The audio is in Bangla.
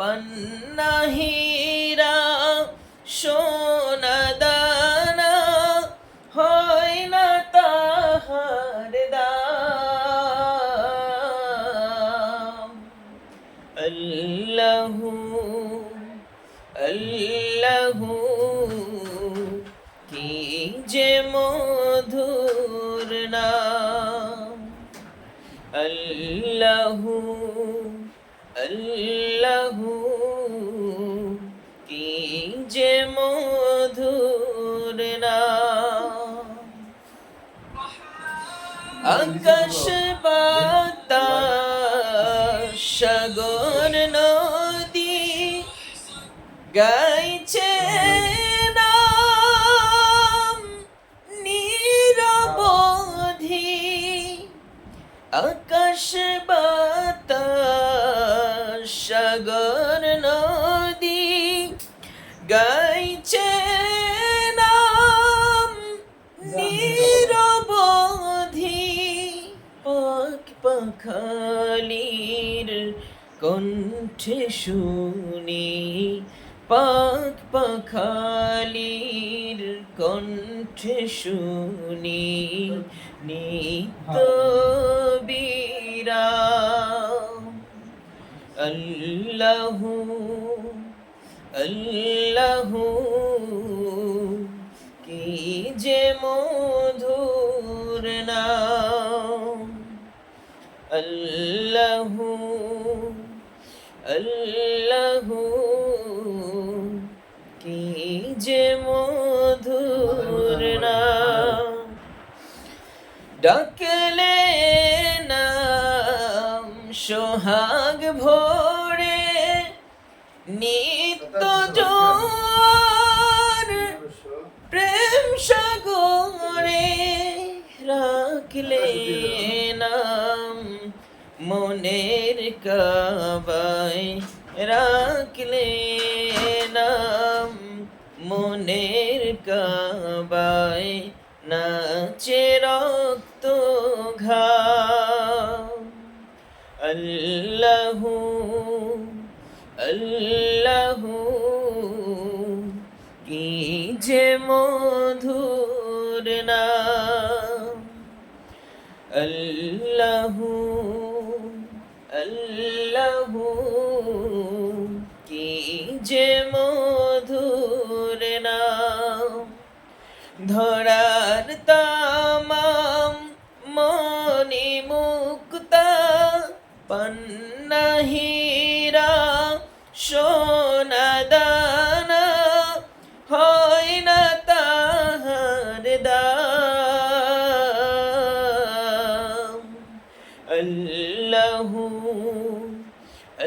পন্নাহীরা সোনা দানা হয় না তাহার দাম। আল্লাহু আল্লাহু কি যে মধুর নাম। আল্লাহু আল্লাহু কি যে মধুর নাম। আকাশ সাগর নদী গাইছে আকাশ বাতাস গাইছে নাম নিরবধি পাক পাখালির কণ্ঠে শুনি পাক পাখালির কণ্ঠে শুনি নিত্য বিরাম আল্লাহু আল্লাহু কি যে মধুর নাম। আল্লাহু আল্লাহু কি যে মধুর নাম। ডাকলে নাম সোহাগ ভোরে নিত্য সাগরে রাখলে নাম মনের কাবায় রাখলে নাম মনের কাবায় নাচে রক্ত ঘা আল্লাহু আল্লাহু কি যে মধুর নাম। আল্লাহু আল্লাহু, কি যে মধুর নাম। ধরার তামাম মনি মুক্তা পন্নাহীরা সোনা